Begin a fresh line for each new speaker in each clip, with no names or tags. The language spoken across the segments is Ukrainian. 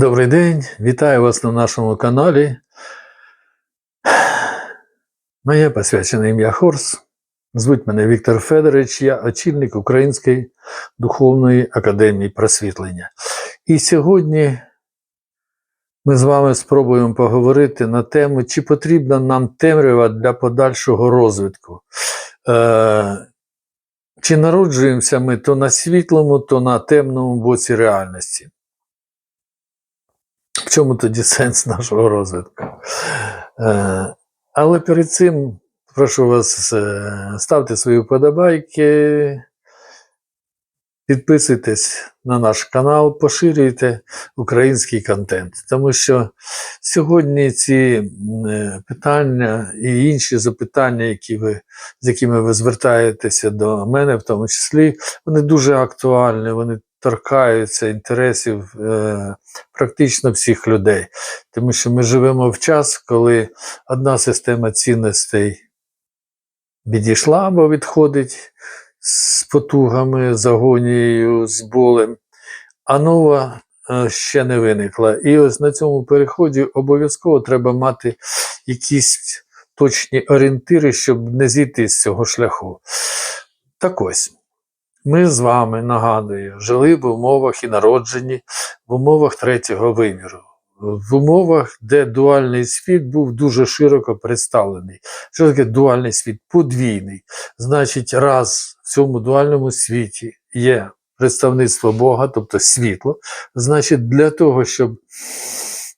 Добрий день, вітаю вас на нашому каналі. Моє посвячене ім'я Хорс. Звуть мене Віктор Федорович, я очільник Української духовної академії просвітлення. І сьогодні ми з вами спробуємо поговорити на тему, чи потрібна нам темрява для подальшого розвитку. Е, чи народжуємося ми то на світлому, то на темному боці реальності. В чому тоді сенс нашого розвитку? Е, але перед цим прошу вас е, ставте свої вподобайки, підписуйтесь на наш канал, поширюйте український контент. Тому що сьогодні ці е, питання і інші запитання, які ви, з якими ви звертаєтеся до мене, в тому числі, вони дуже актуальні, вони торкаються інтересів е, практично всіх людей. Тому що ми живемо в час, коли одна система цінностей відійшла або відходить з потугами, з агонією, з болем, а нова е, ще не виникла. І ось на цьому переході обов'язково треба мати якісь точні орієнтири, щоб не зійти з цього шляху. Так ось. Ми з вами, нагадую, жили в умовах і народжені в умовах третього виміру, в умовах, де дуальний світ був дуже широко представлений. Що таке дуальний світ? Подвійний. Значить, раз в цьому дуальному світі є представництво Бога, тобто світло. Значить, для того, щоб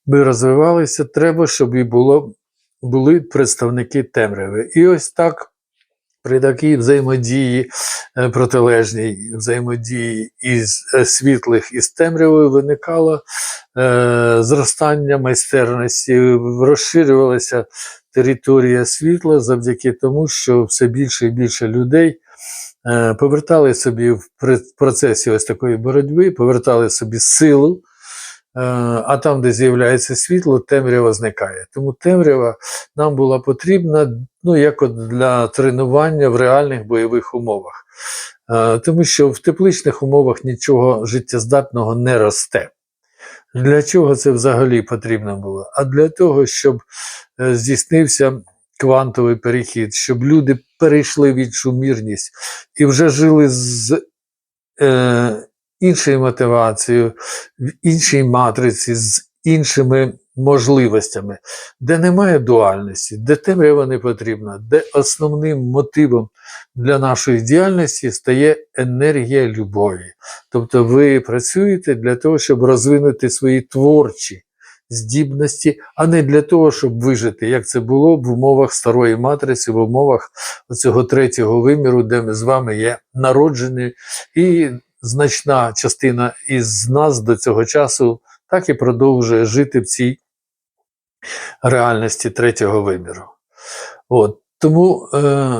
ми розвивалися, треба, щоб і було, були представники темряви. І ось так. При такій взаємодії е, протилежній взаємодії із е, світлих із темрявою виникало е, зростання майстерності, розширювалася територія світла завдяки тому, що все більше і більше людей е, повертали собі в процесі ось такої боротьби, повертали собі силу. Е, А там, де з'являється світло, темрява зникає. Тому темрява нам була потрібна ну, як от для тренування в реальних бойових умовах. Е, Тому що в тепличних умовах нічого життєздатного не росте. Для чого це взагалі потрібно було? А для того, щоб е, здійснився квантовий перехід, щоб люди перейшли в іншу мірність і вже жили з іншою мотивацією, в іншій матриці, з іншими можливостями, де немає дуальності, де темрява не потрібна, де основним мотивом для нашої діяльності стає енергія любові. Тобто ви працюєте для того, щоб розвинути свої творчі здібності, а не для того, щоб вижити, як це було в умовах старої матриці, в умовах цього третього виміру, де ми з вами є народжені, і значна частина із нас до цього часу так і продовжує жити в цій реальності третього виміру. От. Тому е,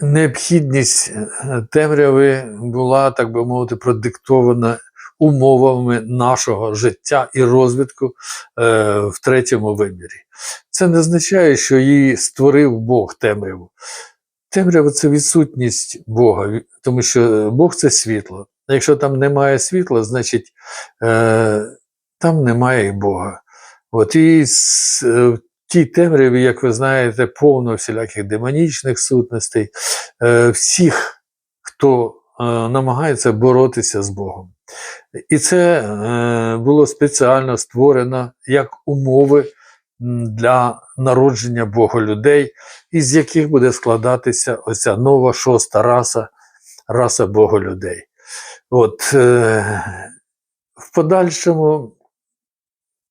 необхідність е, темряви була, так би мовити, продиктована умовами нашого життя і розвитку е, в третьому вимірі. Це не означає, що її створив Бог темряву. Темрява це відсутність Бога, тому що Бог це світло. А Якщо там немає світла, значить е, там немає і Бога. От і с- е, в тій темряві, як ви знаєте, повно всіляких демонічних сутностей, е, всіх, хто е, намагається боротися з Богом. І це е, було спеціально створено як умови для народження Бога людей, із яких буде складатися оця нова шоста раса, раса Бога людей. От, е, в подальшому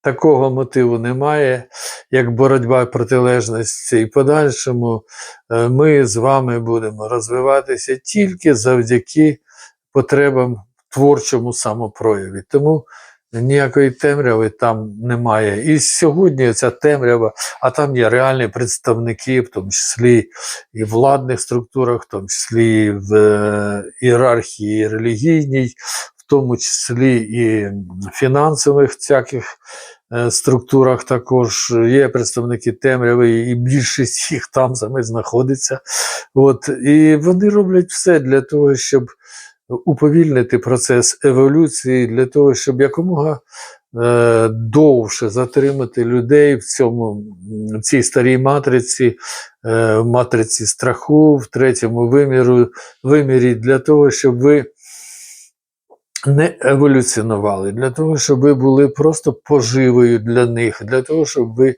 такого мотиву немає, як боротьба протилежності. І в подальшому е, ми з вами будемо розвиватися тільки завдяки потребам творчому самопрояві. Тому ніякої темряви там немає. І сьогодні ця темрява, а там є реальні представники, в тому числі і в владних структурах, в тому числі в е, ієрархії релігійній, в тому числі і фінансових всяких е, структурах також є представники темряви, і більшість їх там саме знаходиться. От, і вони роблять все для того, щоб уповільнити процес еволюції для того, щоб якомога е, довше затримати людей в цьому в цій старій матриці, е, матриці страху, в третьому виміру, вимірі, для того, щоб ви не еволюціонували, для того, щоб ви були просто поживою для них, для того, щоб ви,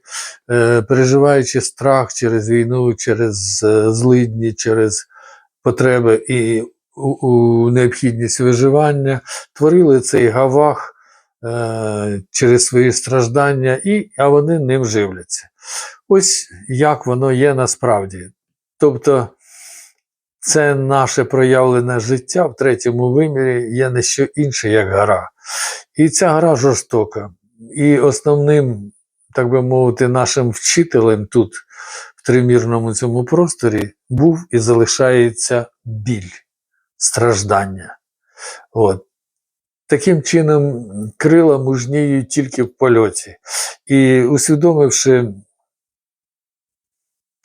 е, переживаючи страх через війну, через е, злидні, через потреби і у, необхідність виживання, творили цей гавах е, через свої страждання, і, а вони ним живляться. Ось як воно є насправді. Тобто, це наше проявлене життя в третьому вимірі є не що інше, як гра. І ця гра жорстока. І основним, так би мовити, нашим вчителем тут, в тримірному цьому просторі, був і залишається біль, страждання. От. Таким чином, крила мужніють тільки в польоті. І усвідомивши,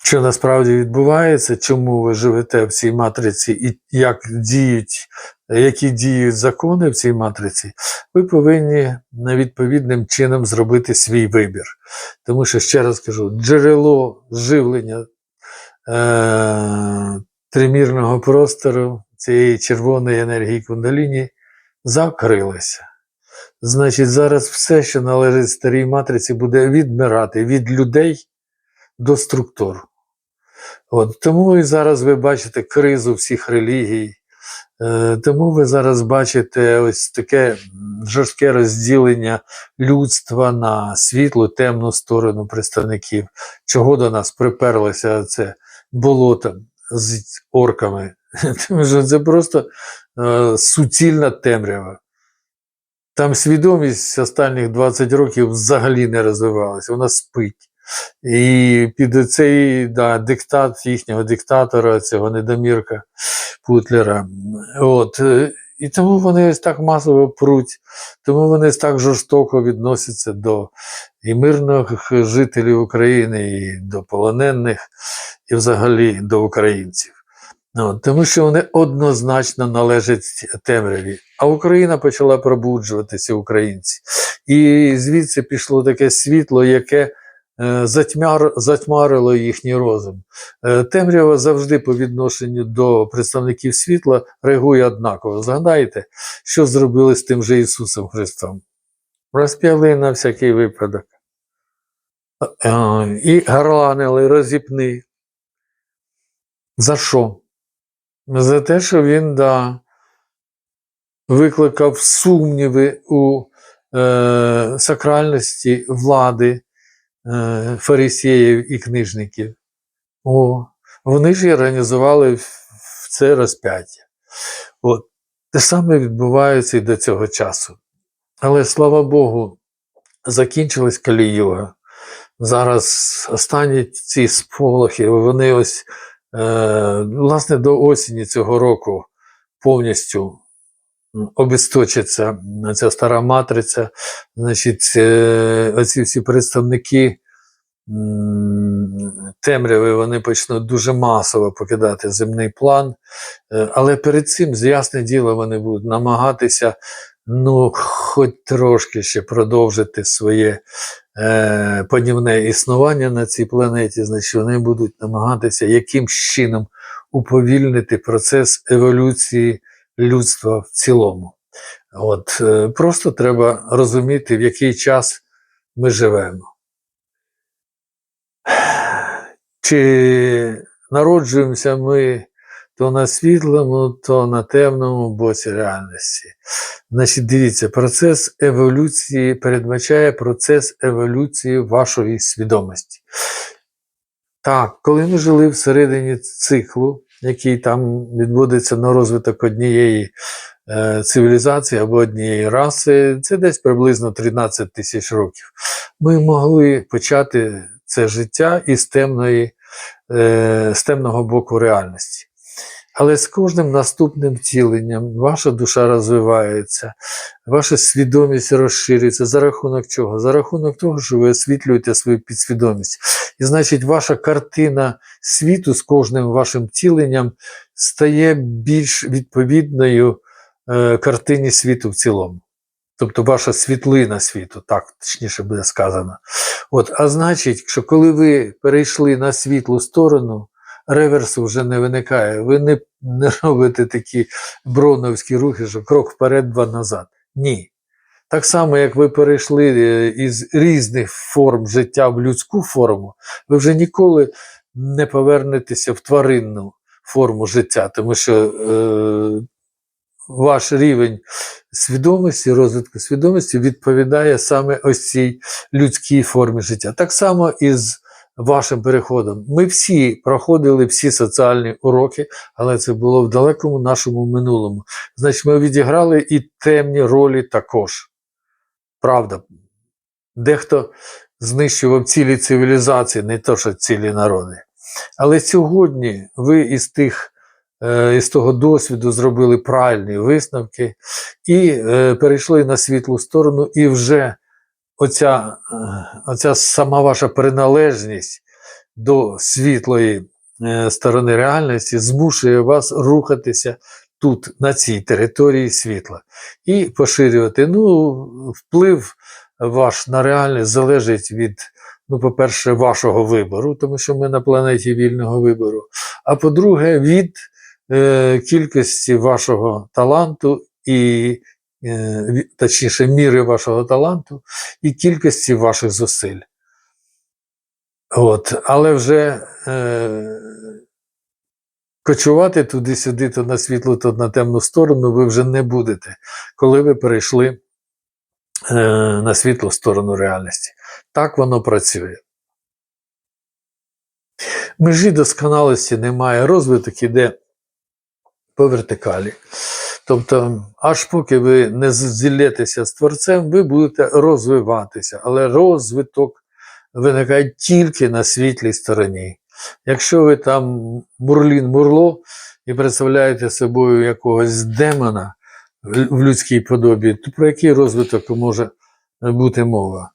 що насправді відбувається, чому ви живете в цій матриці і як діють, які діють закони в цій матриці, ви повинні відповідним чином зробити свій вибір. Тому що, ще раз кажу, джерело живлення е- тримірного простору цієї червоної енергії кундаліні закрилося. Значить, зараз все, що належить старій матриці, буде відмирати від людей до структур. От, тому і зараз ви бачите кризу всіх релігій, е, тому ви зараз бачите ось таке жорстке розділення людства на світлу, темну сторону представників, чого до нас приперлося це болото з орками. Тому що це просто е, суцільна темрява. Там свідомість останніх 20 років взагалі не розвивалася, вона спить. І під цей да, диктат їхнього диктатора, цього недомірка Путлера. От. е, І тому вони ось так масово пруть, тому вони ось так жорстоко відносяться до і мирних жителів України, і до полонених, і взагалі до українців. От, тому що вони однозначно належать темряві. А Україна почала пробуджуватися українці. І звідси пішло таке світло, яке е, затьмарило їхній розум. Е, темрява завжди по відношенню до представників світла реагує однаково. Згадайте, що зробили з тим же Ісусом Христом? Розп'яли на всякий випадок. Е, І горланили, розіпни. За що? За те, що він да, викликав сумніви у е, сакральності влади е, фарисеїв і книжників. О, вони ж і організували в- це розп'яття. От. Те саме відбувається і до цього часу. Але слава Богу, закінчилась Каліюга. Зараз останні ці сполохи, вони ось, власне, до осені цього року повністю обісточиться ця стара матриця. Значить, е, оці всі представники темряви вони почнуть дуже масово покидати земний план. Е, Але перед цим, ясне діло, вони будуть намагатися ну, хоч трошки ще продовжити своє е, панівне існування на цій планеті, значить вони будуть намагатися якимсь чином уповільнити процес еволюції людства в цілому. От, е, просто треба розуміти, в який час ми живемо. Чи народжуємося ми то на світлому, то на темному боці реальності. Значить, дивіться, процес еволюції передбачає процес еволюції вашої свідомості. Так, коли ми жили всередині циклу, який там відбудеться на розвиток однієї е, цивілізації або однієї раси, це десь приблизно 13 тисяч років. Ми могли почати це життя із темної, е, з темного боку реальності. Але з кожним наступним втіленням ваша душа розвивається, ваша свідомість розширюється. За рахунок чого? За рахунок того, що ви освітлюєте свою підсвідомість. І значить, ваша картина світу з кожним вашим втіленням стає більш відповідною е, картині світу в цілому. Тобто ваша світлина світу, так точніше буде сказано. От, а значить, що коли ви перейшли на світлу сторону, реверсу вже не виникає. Ви не, не робите такі броновські рухи, що крок вперед, два назад. Ні. Так само, як ви перейшли е, із різних форм життя в людську форму, ви вже ніколи не повернетеся в тваринну форму життя, тому що е, ваш рівень свідомості, розвитку свідомості відповідає саме ось цій людській формі життя. Так само і з вашим переходом. Ми всі проходили всі соціальні уроки, але це було в далекому нашому минулому. Значить, ми відіграли і темні ролі також. Правда, дехто знищував цілі цивілізації, не то, що цілі народи. Але сьогодні ви із тих е, із того досвіду зробили правильні висновки і е, перейшли на світлу сторону, і вже оця, оця сама ваша приналежність до світлої е, сторони реальності змушує вас рухатися тут, на цій території світла, і поширювати. Ну, вплив ваш на реальність залежить від, ну, по-перше, вашого вибору, тому що ми на планеті вільного вибору. А по-друге, від е, кількості вашого таланту і, точніше, міри вашого таланту і кількості ваших зусиль. От, але вже е, кочувати туди-сюди, то на світлу, то на темну сторону ви вже не будете, коли ви перейшли е, на світлу сторону реальності. Так воно працює. Межі досконалості немає, розвиток іде по вертикалі. Тобто, аж поки ви не зілєтеся з творцем, ви будете розвиватися, але розвиток виникає тільки на світлій стороні. Якщо ви там бурлін мурло і представляєте собою якогось демона в людській подобі, то про який розвиток може бути мова?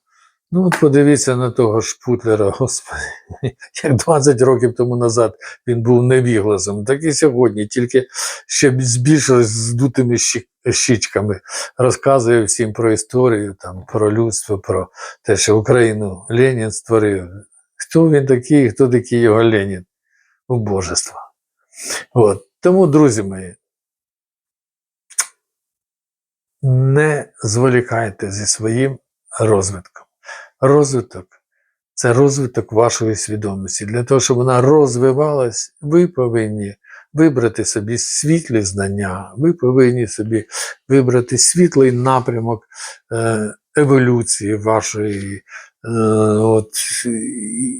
Ну, от подивіться на того ж Путлера, господи, як 20 років тому назад він був невігласом, так і сьогодні, тільки ще з більш здутими щічками розказує всім про історію, там, про людство, про те, що Україну Ленін створив. Хто він такий, хто такий його Ленін? Убожество. От. Тому, друзі мої, не зволікайте зі своїм розвитком. Розвиток це розвиток вашої свідомості. Для того, щоб вона розвивалась, ви повинні вибрати собі світлі знання, ви повинні собі вибрати світлий напрямок е, еволюції вашої. Е, От,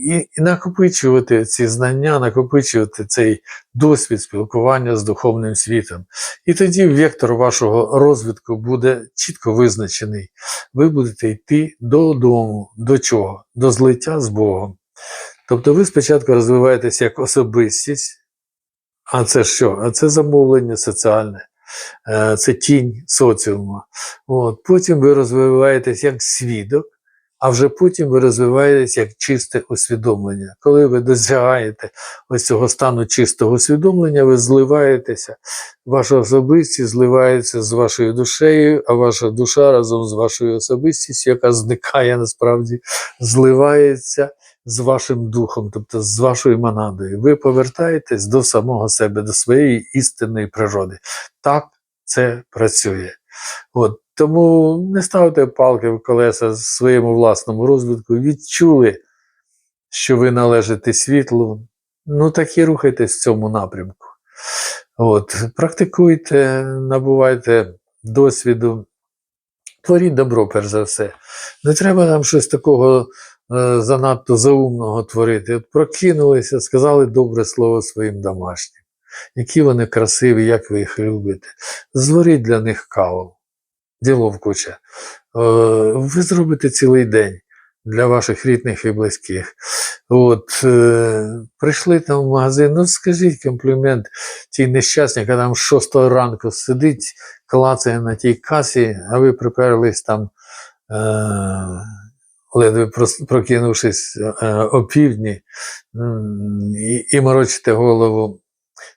і, і накопичувати ці знання, накопичувати цей досвід спілкування з духовним світом. І тоді вектор вашого розвитку буде чітко визначений. Ви будете йти додому. До чого? До злиття з Богом. Тобто ви спочатку розвиваєтесь як особистість, а це що? А це замовлення соціальне, е, це тінь соціуму. От. Потім ви розвиваєтесь як свідок, а вже потім ви розвиваєтесь як чисте усвідомлення. Коли ви досягаєте ось цього стану чистого усвідомлення, ви зливаєтеся, ваша особистість зливається з вашою душею, а ваша душа разом з вашою особистістю, яка зникає насправді, зливається з вашим духом, тобто з вашою монадою. Ви повертаєтесь до самого себе, до своєї істинної природи. Так це працює. От. Тому не ставте палки в колеса своєму власному розвитку, відчули, що ви належите світлу. Ну так і рухайтесь в цьому напрямку. От. Практикуйте, набувайте досвіду, творіть добро, перш за все. Не треба нам щось такого е, занадто заумного творити. От прокинулися, сказали добре слово своїм домашнім. Які вони красиві, як ви їх любите. Зворіть для них каву. Діло в куча. Е, ви зробите цілий день для ваших рідних і близьких. От, е, прийшли там в магазин, ну скажіть комплімент тій нещасній, яка там з 6 ранку сидить, клацає на тій касі, а ви приперлись там, е, ледве прокинувшись опівдні, і морочите голову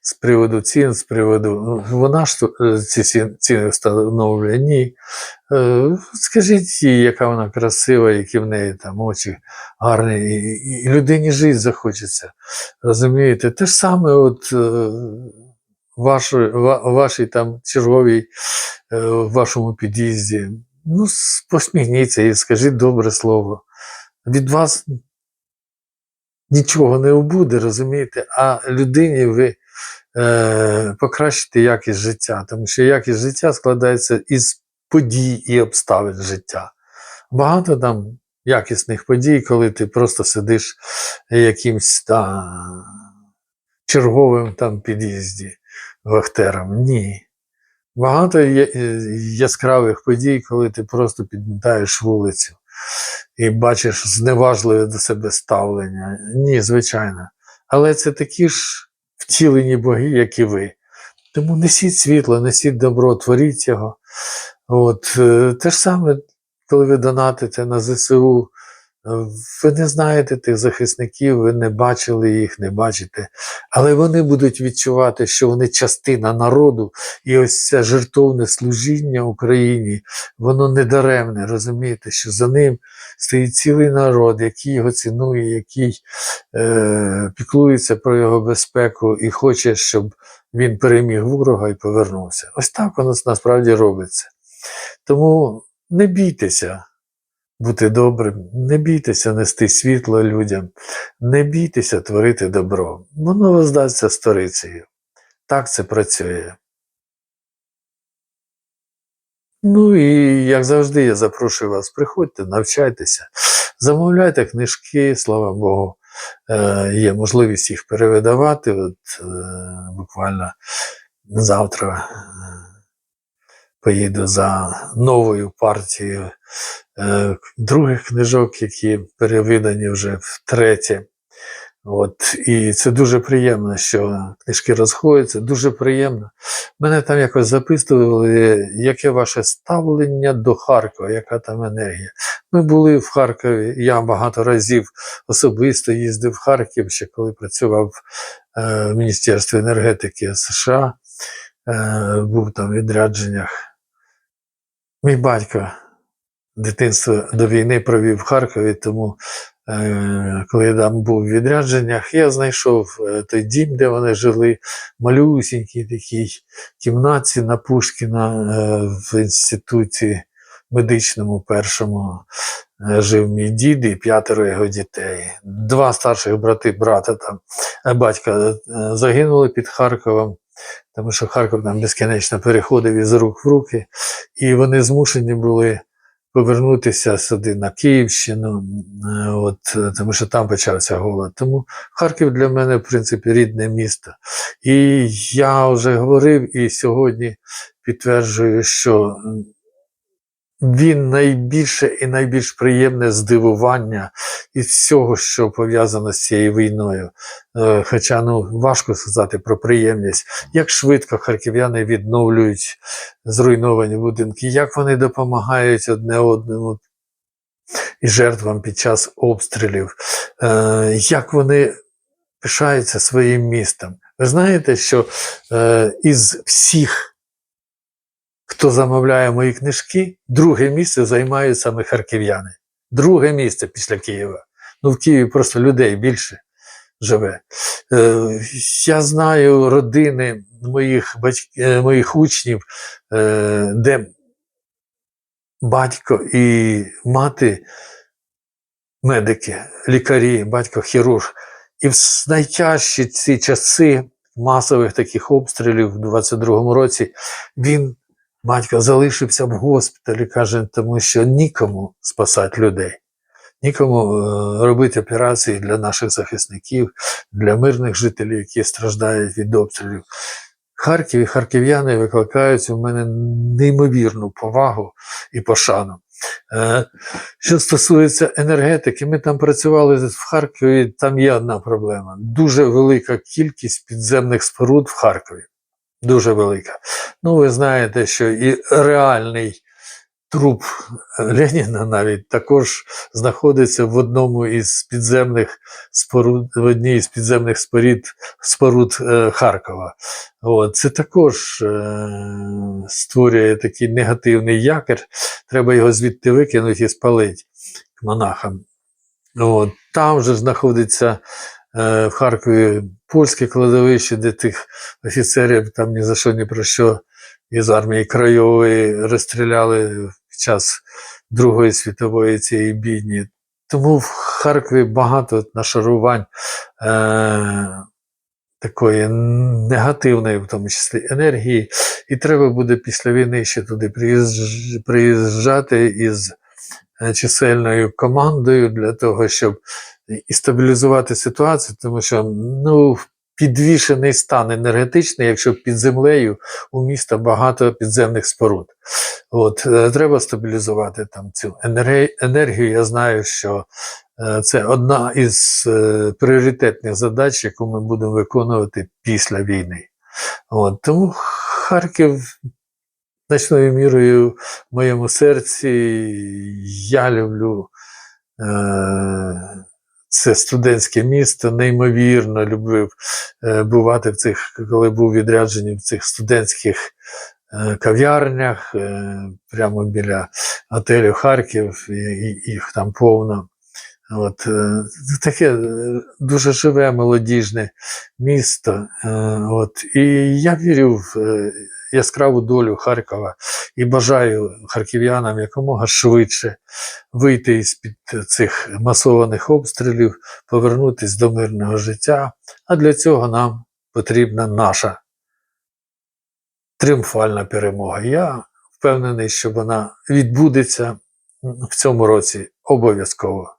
з приводу цін, з приводу. ну, Вона ж е, ці ці- ціни встановлює. Ні. Е, Скажіть їй, яка вона красива, які в неї там очі гарні, і, людині жити захочеться. Розумієте? Те ж саме, от е, вашої, вашій там черговій в вашому під'їзді. Ну, посміхніться і скажіть добре слово. Від вас нічого не буде, розумієте, а людині ви е, покращите якість життя, тому що якість життя складається із подій і обставин життя. Багато там якісних подій, коли ти просто сидиш якимсь там черговим там під'їзді вахтером. Ні. Багато е, яскравих подій, коли ти просто підмітаєш вулицю і бачиш зневажливе до себе ставлення. Ні, звичайно. Але це такі ж втілені боги, як і ви. Тому несіть світло, несіть добро, творіть його. От, е, те ж саме, коли ви донатите на ЗСУ, ви не знаєте тих захисників, ви не бачили їх, не бачите. Але вони будуть відчувати, що вони частина народу, і ось це жертовне служіння Україні, воно не даремне, розумієте, що за ним стоїть цілий народ, який його цінує, який е, піклується про його безпеку і хоче, щоб він переміг ворога і повернувся. Ось так воно насправді робиться. Тому не бійтеся бути добрим, не бійтеся нести світло людям, не бійтеся творити добро. Воно воздасться сторицею. Так це працює. Ну і як завжди, я запрошую вас, приходьте, навчайтеся, замовляйте книжки, слава Богу, е, є можливість їх перевидавати. От е, буквально завтра е, поїду за новою партією других книжок, які перевидані вже втретє. От, і це дуже приємно, що книжки розходяться, дуже приємно. Мене там якось записували, яке ваше ставлення до Харкова, яка там енергія. Ми були в Харкові, я багато разів особисто їздив в Харків, ще коли працював е, в Міністерстві енергетики США, е, був там в відрядженнях. Мій батько дитинство до війни провів в Харкові, тому е, коли я там був в відрядженнях, я знайшов е, той дім, де вони жили, малюсінький такий кімнаті на Пушкіна е, в інституті медичному першому жив мій дід і п'ятеро його дітей. Два старших брати, брата там, батька загинули під Харковом. Тому що Харків там безкінечно переходив із рук в руки, і вони змушені були повернутися сюди на Київщину, е, от, е, тому що там почався голод. Тому Харків для мене, в принципі, рідне місто. І я вже говорив і сьогодні підтверджую, що він найбільше і найбільш приємне здивування із всього, що пов'язано з цією війною. Е, Хоча ну важко сказати про приємність, як швидко харків'яни відновлюють зруйновані будинки, як вони допомагають одне одному і жертвам під час обстрілів, е, як вони пишаються своїм містом. Ви знаєте, що е, із всіх, хто замовляє мої книжки, друге місце займають саме харків'яни. Друге місце після Києва. Ну, в Києві просто людей більше живе. Е, я знаю родини моїх, батьк... е, моїх учнів, е, де батько і мати медики, лікарі, батько хірург. І в найтяжчі ці часи масових таких обстрілів у 22-му році він, батько, залишився в госпіталі, каже, тому що нікому спасати людей, нікому е, робити операції для наших захисників, для мирних жителів, які страждають від обстрілів. Харків і харків'яни викликають у мене неймовірну повагу і пошану. Е, Що стосується енергетики, ми там працювали в Харкові, там є одна проблема. Дуже велика кількість підземних споруд в Харкові. Дуже велика. Ну, ви знаєте, що і реальний труп Леніна навіть також знаходиться в одному із підземних споруд, в одній із підземних споруд, споруд е, Харкова. От, це також е, створює такий негативний якір. Треба його звідти викинути і спалити монахам. От, там же знаходиться в Харкові польське кладовище, де тих офіцерів там ні за що ні про що із армії Крайової розстріляли під час Другої світової цієї бідні. Тому в Харкові багато нашарувань е, такої негативної, в тому числі енергії, і треба буде після війни ще туди приїжджати із е, чисельною командою для того, щоб і стабілізувати ситуацію, тому що ну, підвішений стан енергетичний, якщо під землею у міста багато підземних споруд. От, е, треба стабілізувати там цю енергію. Я знаю, що е, це одна із е, пріоритетних задач, яку ми будемо виконувати після війни. От, тому Харків значною мірою в моєму серці я люблю. Е, це студентське місто, неймовірно любив е, бувати в цих, коли був відряджений в цих студентських е, кав'ярнях, е, прямо біля готелю Харків, і, і їх там повно. От, е, таке е, дуже живе молодіжне місто. Е, От, і я вірю в е, яскраву долю Харкова і бажаю харків'янам якомога швидше вийти із-під цих масованих обстрілів, повернутися до мирного життя. А для цього нам потрібна наша тріумфальна перемога. Я впевнений, що вона відбудеться в цьому році обов'язково.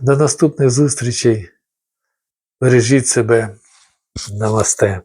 До наступних зустрічей. Бережіть себе. Намасте.